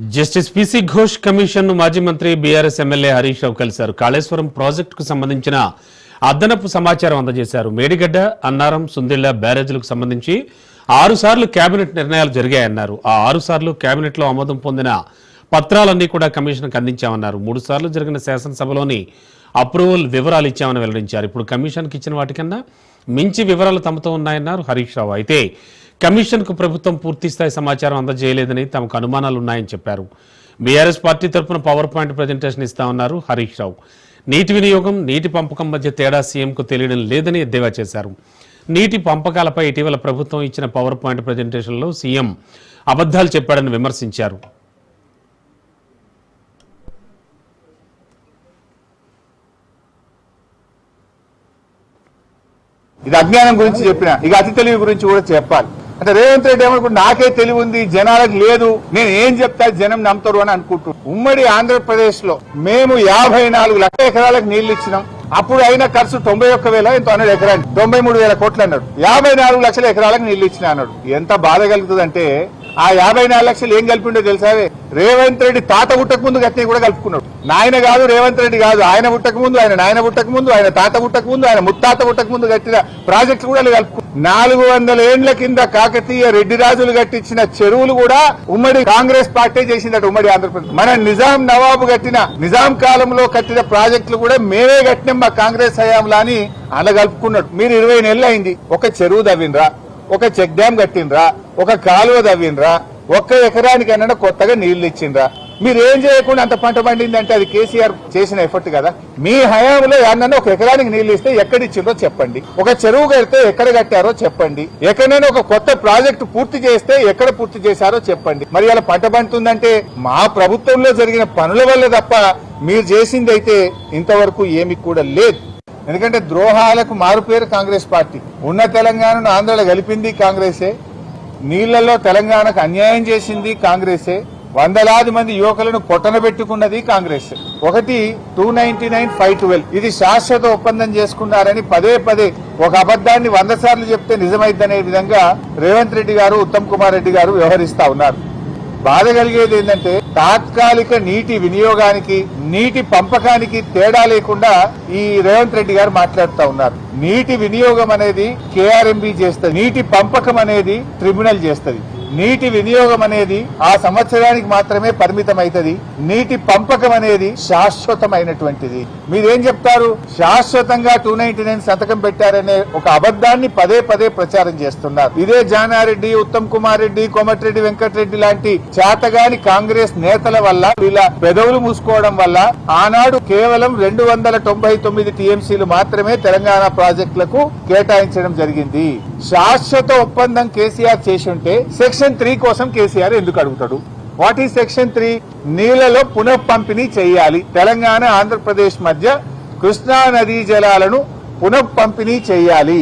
Justice PC Ghosh కమిషన్ను మాజీ మంత్రి బీఆర్ఎస్ ఎమ్మెల్యే హరీష్ రావు కలిశారు. కాళేశ్వరం ప్రాజెక్టుకు సంబంధించిన అదనపు సమాచారం అందజేశారు. మేడిగడ్డ అన్నారం సుందిళ్ళ బ్యారేజీలకు సంబంధించి ఆరు సార్లు కేబినెట్ నిర్ణయాలు జరిగాయన్నారు. ఆ ఆరు సార్లు కేబినెట్లో ఆమోదం పొందిన పత్రాలన్నీ కూడా కమిషన్కు అందించామన్నారు. మూడు సార్లు జరిగిన శాసనసభలోని అప్రూవల్ వివరాలు ఇచ్చామని వెల్లడించారు. ఇప్పుడు కమిషన్కి ఇచ్చిన వాటికన్నా మించి వివరాలు తమతో ఉన్నాయన్నారు హరీష్ రావు. అయితే కమిషన్కు ప్రభుత్వం పూర్తిస్థాయి సమాచారం అందజేయలేదని తమకు అనుమానాలు ఉన్నాయని చెప్పారు. బీఆర్ఎస్ పార్టీ తరపున పవర్ పాయింట్ ప్రజెంటేషన్ ఇస్తామన్నారు హరీష్ రావు. నీటి వినియోగం నీటి పంపకం మధ్య తేడా సీఎంకు తెలియడం లేదని ఎద్దేవా చేశారు. నీటి పంపకాలపై ఇటీవల ప్రభుత్వం ఇచ్చిన పవర్ పాయింట్ ప్రజెంటేషన్లో సీఎం అబద్ధాలు చెప్పాడని విమర్శించారు. ఇది అజ్ఞానం గురించి చెప్పిన ఇక అతి తెలివి గురించి కూడా చెప్పాలి. అంటే రేవంత్ రెడ్డి ఏమనుకుంటు నాకే తెలివి ఉంది జనాలకు లేదు నేను ఏం చెప్తా జనం నమ్ముతారు అని అనుకుంటున్నాను ఉమ్మడి ఆంధ్రప్రదేశ్లో మేము యాభై నాలుగు లక్షల ఎకరాలకు నీళ్ళు ఇచ్చినాం. అప్పుడు అయిన ఖర్చు తొంభై ఒక్క వేల ఎంతో అన్నాడు ఎకరానికి తొంభై మూడు వేల కోట్లు అన్నాడు. యాభై నాలుగు లక్షల ఎకరాలకు నీళ్ళు ఇచ్చిన అన్నాడు. ఎంత బాధ కలుగుతుందంటే ఆ యాభై నాలుగు లక్షలు ఏం కలిపిండో తెలుసా? రేవంత్ రెడ్డి తాత పుట్టక ముందు గట్టి కూడా కలుపుకున్నాడు. నాయన కాదు రేవంత్ రెడ్డి కాదు ఆయన పుట్టక ముందు ఆయన నాయన పుట్టక ముందు ఆయన తాత పుట్టక ముందు ఆయన ముత్తాత పుట్టక ముందు కట్టిన ప్రాజెక్టులు కూడా కలుపుకు నాలుగు వందల ఏండ్ల కింద కాకతీయ రెడ్డి రాజులు కట్టించిన చెరువులు కూడా ఉమ్మడి కాంగ్రెస్ పార్టీ చేసిందట ఉమ్మడి ఆంధ్రప్రదేశ్. మన నిజాం నవాబు కట్టిన నిజాం కాలంలో కట్టిన ప్రాజెక్టులు కూడా మేమే కట్టినాం మా కాంగ్రెస్ హయాంలో అని అనగలుపుకున్నాడు మీరు ఇరవై నెలలు అయింది. ఒక చెరువు తవ్వినరా ఒక చెక్ డ్యామ్ కట్టిండ్రా ఒక కాలువ తవ్విండ్రా ఒక్క ఎకరానికి అన్న కొత్తగా నీళ్ళు ఇచ్చిండ్రా. మీరు ఏం చేయకుండా అంత పంట పండింది అంటే అది కేసీఆర్ చేసిన ఎఫర్ట్ కదా. మీ హయాంలో ఏమన్నా ఒక ఎకరానికి నీళ్ళు ఇస్తే ఎక్కడ ఇచ్చిందో చెప్పండి. ఒక చెరువు కడితే ఎక్కడ కట్టారో చెప్పండి. ఎక్కడైనా ఒక కొత్త ప్రాజెక్టు పూర్తి చేస్తే ఎక్కడ పూర్తి చేశారో చెప్పండి. మరి అలా పంట పండుతుందంటే మా ప్రభుత్వంలో జరిగిన పనుల వల్ల తప్ప మీరు చేసింది అయితే ఇంతవరకు ఏమి కూడా లేదు. ఎందుకంటే ద్రోహాలకు మారుపేరు కాంగ్రెస్ పార్టీ. ఉన్న తెలంగాణను ఆంధ్రలో గెలిపింది కాంగ్రెసే. నీళ్ళలో తెలంగాణకు అన్యాయం చేసింది కాంగ్రెసే. వందలాది మంది యువకులను పొట్టన పెట్టుకున్నది కాంగ్రెస్. ఒకటి two ninety nine five twelve. ఇది శాశ్వత ఒప్పందం చేసుకున్నారని పదే పదే ఒక అబద్దాన్ని వంద సార్లు చెప్తే నిజమైద్దనే విధంగా రేవంత్ రెడ్డి గారు ఉత్తమ్ కుమార్ రెడ్డి గారు వ్యవహరిస్తా ఉన్నారు. బాధ కలిగేది ఏంటంటే తాత్కాలిక నీటి వినియోగానికి నీటి పంపకానికి తేడా లేకుండా ఈ రేవంత్ రెడ్డి గారు మాట్లాడుతూ ఉన్నారు. నీటి వినియోగం అనేది కేఆర్ఎంబి చేస్తుంది నీటి పంపకం అనేది ట్రిబ్యునల్ చేస్తుంది. నీటి వినియోగం అనేది ఆ సంవత్సరానికి మాత్రమే పరిమితం అవుతుంది నీటి పంపకం అనేది శాశ్వతమైనటువంటిది. మీరేం చెప్తారు? శాశ్వతంగా టూ నైన్టీ నైన్ సంతకం పెట్టారనే ఒక అబద్ధాన్ని పదే పదే ప్రచారం చేస్తున్నారు. ఇదే జానారెడ్డి ఉత్తమ్ కుమార్ రెడ్డి కోమటిరెడ్డి వెంకటరెడ్డి లాంటి చేతగాని కాంగ్రెస్ నేతల వల్ల వీళ్ళ పెదవులు మూసుకోవడం వల్ల ఆనాడు కేవలం రెండు వందల తొంభై తొమ్మిది టీఎంసీలు మాత్రమే తెలంగాణ ప్రాజెక్టులకు కేటాయించడం జరిగింది. శాశ్వత ఒప్పందం కేసీఆర్ చేసి ఉంటే సెక్షన్ త్రీ కోసం కేసీఆర్ ఎందుకు అడుగుతాడు? వాట్ ఈ సెక్షన్ త్రీ నీళ్ళలో పునః పంపిణీ చేయాలి. తెలంగాణ ఆంధ్రప్రదేశ్ మధ్య కృష్ణా నదీ జలాలను పునః పంపిణీ చేయాలి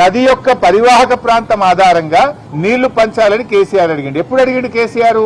నది యొక్క పరివాహక ప్రాంతం ఆధారంగా నీళ్ళు పంచాలని కేసీఆర్ అడిగిండు. ఎప్పుడు అడిగిండు కేసీఆర్?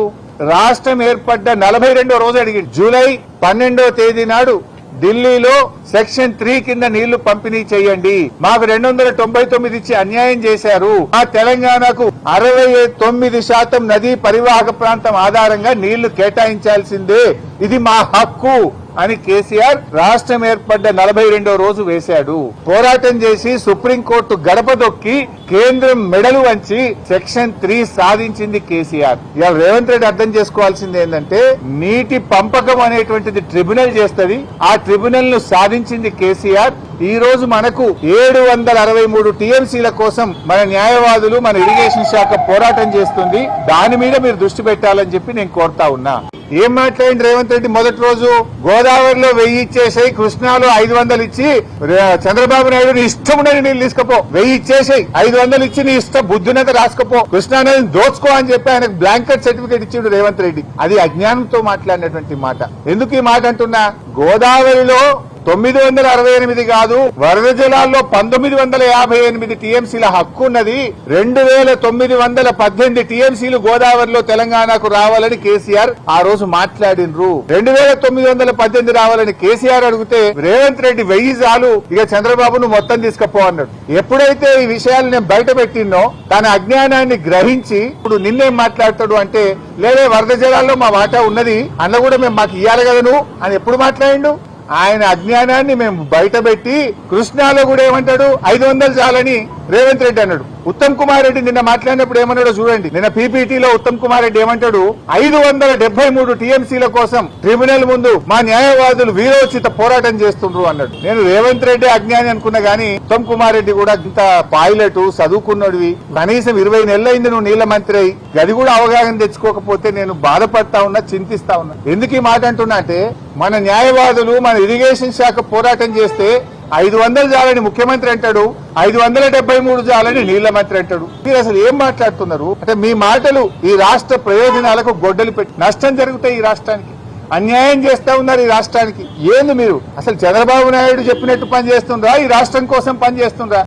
రాష్ట్రం ఏర్పడ్డ నలభై రెండో రోజు అడిగిండు. జూలై పన్నెండో తేదీ నాడు ఢిల్లీలో సెక్షన్ త్రీ కింద నీళ్ళు పంపిణీ చేయండి. మాకు రెండు వందల తొంభై తొమ్మిది ఇచ్చి అన్యాయం చేశారు. ఆ తెలంగాణకు అరవై తొమ్మిది శాతం నదీ పరివాహక ప్రాంతం ఆధారంగా నీళ్ళు కేటాయించాల్సిందే. ఇది మా హక్కు. అని కేసీఆర్ రాష్ట్రం ఏర్పడ్డ నలభై రెండో రోజు వేశాడు. పోరాటం చేసి సుప్రీంకోర్టు గడప దొక్కి కేంద్రం మెడలు వంచి సెక్షన్ త్రీ సాధించింది కేసీఆర్. ఇవాళ రేవంత్ రెడ్డి అర్థం చేసుకోవాల్సింది ఏంటంటే నీటి పంపకం అనేటువంటిది ట్రిబ్యునల్ చేస్తుంది. ఆ ట్రిబ్యునల్ను సాధించింది కేసీఆర్. ఈ రోజు మనకు ఏడు వందల అరవై మూడు టీఎంసీల కోసం మన న్యాయవాదులు మన ఇరిగేషన్ శాఖ పోరాటం చేస్తుంది. దాని మీద మీరు దృష్టి పెట్టాలని చెప్పి నేను కోరుతా ఉన్నా. ఏం మాట్లాడింది రేవంత్ రెడ్డి మొదటి రోజు? గోదావరిలో వెయ్యి ఇచ్చేసాయి కృష్ణాలో ఐదు వందలు ఇచ్చి చంద్రబాబు నాయుడు నీ ఇష్టం ఉన్నది నీళ్ళు తీసుకపో. వెయ్యి ఇచ్చేసాయి ఐదు వందలు ఇచ్చి నీ ఇష్టం బుద్ధినత రాసుకపో. కృష్ణా నదిని దోచుకో అని చెప్పి ఆయనకు బ్లాంకెట్ సర్టిఫికేట్ ఇచ్చిండు రేవంత్ రెడ్డి. అది అజ్ఞానంతో మాట్లాడినటువంటి మాట. ఎందుకు ఈ మాట అంటున్నా? గోదావరిలో తొమ్మిది వందల అరవై ఎనిమిది కాదు వరద జలాల్లో పంతొమ్మిది వందల యాభై ఎనిమిది టీఎంసీల హక్కు ఉన్నది. రెండు వేల తొమ్మిది వందల పద్దెనిమిది టీఎంసీలు గోదావరిలో తెలంగాణకు రావాలని కేసీఆర్ ఆ రోజు మాట్లాడినరు. రెండు వేల తొమ్మిది వందల పద్దెనిమిది రావాలని కేసీఆర్ అడిగితే రేవంత్ రెడ్డి వెయ్యి చాలు ఇక చంద్రబాబును మొత్తం తీసుకపో అన్నాడు ఎప్పుడైతే ఈ విషయాలు నేను బయట పెట్టినో తన అజ్ఞానాన్ని గ్రహించి ఇప్పుడు నిన్నేం మాట్లాడతాడు అంటే లేదే వరద జలాల్లో మా వాటా ఉన్నది అన్న కూడా మేము మాకు ఇయ్యాలి కదా నువ్వు? అని ఎప్పుడు మాట్లాడిండు? ఆయన అజ్ఞానాన్ని మేము బయట పెట్టి కృష్ణాలో కూడా ఏమంటాడు? ఐదు వందలు చాలని రేవంత్ రెడ్డి అన్నాడు. ఉత్తమ్ కుమార్ రెడ్డి నిన్న మాట్లాడినప్పుడు ఏమన్నాడో చూడండి. నిన్న పీపీటీలో ఉత్తమ్ కుమార్ రెడ్డి ఏమంటాడు? ఐదు వందల డెబ్బై మూడు టీఎంసీల కోసం ట్రిబ్యునల్ ముందు మా న్యాయవాదులు వీరోచిత పోరాటం చేస్తుండ్రు అన్నాడు. నేను రేవంత్ రెడ్డి అజ్ఞాని అనుకున్నా గానీ ఉత్తమ్ కుమార్ రెడ్డి కూడా ఇంత పాయిలట్ చదువుకున్నోడివి. కనీసం ఇరవై నెలలైంది నువ్వు నీళ్ళ మంత్రి అయి అది కూడా అవగాహన తెచ్చుకోకపోతే నేను బాధపడతా ఉన్నా చింతిస్తా ఉన్నా. ఎందుకు ఈ మాట అంటున్నా అంటే మన న్యాయవాదులు మన ఇరిగేషన్ శాఖ పోరాటం చేస్తే ఐదు వందలు చాలని ముఖ్యమంత్రి అంటాడు ఐదు వందల డెబ్బై మూడు చాలని నీళ్ళ మంత్రి అంటాడు. మీరు అసలు ఏం మాట్లాడుతున్నారు? అంటే మీ మాటలు ఈ రాష్ట్ర ప్రయోజనాలకు గొడ్డలు పెట్టి నష్టం జరుగుతాయి ఈ రాష్ట్రానికి. అన్యాయం చేస్తా ఉన్నారు ఈ రాష్ట్రానికి. ఏంది మీరు? అసలు చంద్రబాబు నాయుడు చెప్పినట్టు పని చేస్తుండ్రా? ఈ రాష్ట్రం కోసం పని చేస్తుండ్రా?